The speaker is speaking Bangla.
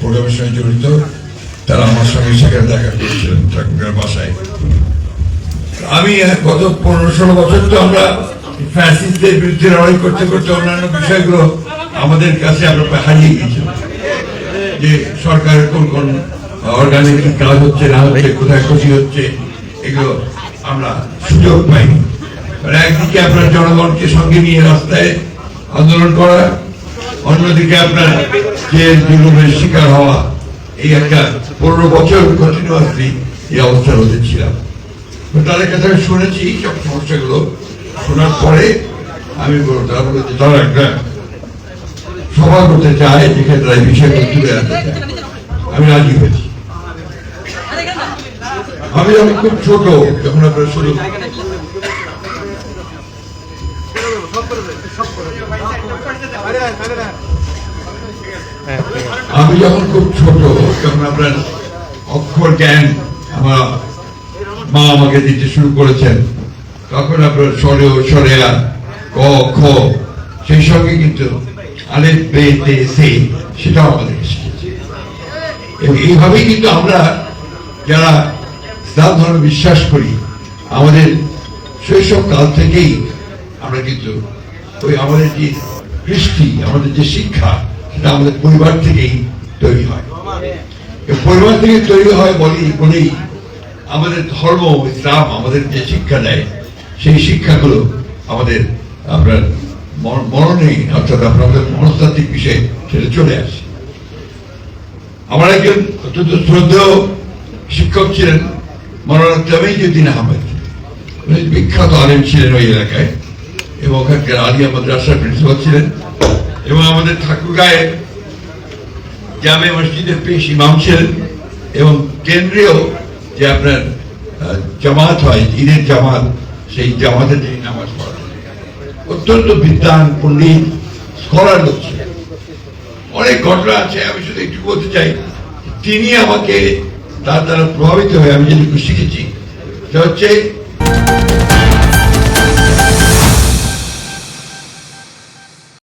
প্রোগ্রামের সঙ্গে জড়িত, তারা আমার সঙ্গে সেখানে দেখা করেছিলেন ঠাকুরের বাসায়। আমি গত পনেরো ষোলো বছর তো আমরা ফ্যাসিস্টদের বিরুদ্ধে লড়াই করতে করতে অন্যান্য বিষয়গুলো আমাদের কাছে আমরা হারিয়ে গেছি যে সরকারের কোন কোন অর্গানে কি কাজ হচ্ছে, না হচ্ছে, কোথায় ক্ষতি হচ্ছে, এগুলো আমরা সুযোগ পাইনি। একদিকে আপনার জনগণকে সঙ্গে নিয়ে রাস্তায় আন্দোলন করা, অন্যদিকে আপনার যে জুলুমের শিকার হওয়া এই একটা পনেরো বছর কন্টিনিউয়াসলি এই অবস্থার মধ্যে ছিলাম। তাদের কাছে আমি শুনেছি সব সমস্যাগুলো। শোনার পরে আমি বলব তারা একটা সভা করতে চায়, যেখানে তারা এই বিষয়গুলো তুলে আনতে আমি রাজি হয়েছি। আমি যখন খুব ছোট, যখন আপনার শুরু আমি যখন খুব ছোট যখন আপনার অক্ষর জ্ঞান আমার মা আমাকে দিতে শুরু করেছেন। তখন আপনার সরে ও সরেয়া ক, খ, সেই সঙ্গে কিন্তু আলেফ, বে, তে সেটাও আমাদের এইভাবেই কিন্তু আমরা যারা ইসলাম ধর্মে বিশ্বাস করি, আমাদের শৈশব কাল থেকেই আমরা কিন্তু ওই আমাদের যে কৃষ্টি, আমাদের যে শিক্ষা, সেটা আমাদের পরিবার থেকেই তৈরি হয়। পরিবার থেকে তৈরি হয় বলি বলেই আমাদের ধর্ম ইসলাম আমাদের যে শিক্ষা দেয়, সেই শিক্ষাগুলো আমাদের আপনার মননে অর্থাৎ আপনার আমাদের মনস্তাত্ত্বিক বিষয়ে সেটা চলে আসে। আমার একজন অত্যন্ত শ্রদ্ধেয় শিক্ষক ছিলেন মৌলানা তামিজুদ্দিন আহমেদ। উনি বিখ্যাত আলেম ছিলেন ওই এলাকায় এবং ওখানকার আলিয়া মাদ্রাসার প্রিন্সিপাল ছিলেন এবং আমাদের ঠাকুরগাঁয়ে জামে মসজিদের পেশ ছিলেন এবং কেন্দ্রীয় যে আপনার জামাত হয়, ঈদের জামাত, সেই জামাতে তিনি নামাজ পড়ান। অত্যন্ত বিদ্যান পণ্ডিত, স্কলার লোক অনেক ঘটনা আছে, আমি শুধু একটু বলতে চাই। তিনি আমাকে তার দ্বারা প্রভাবিত হয়ে আমি যেটুকু শিখেছি, সেটা হচ্ছে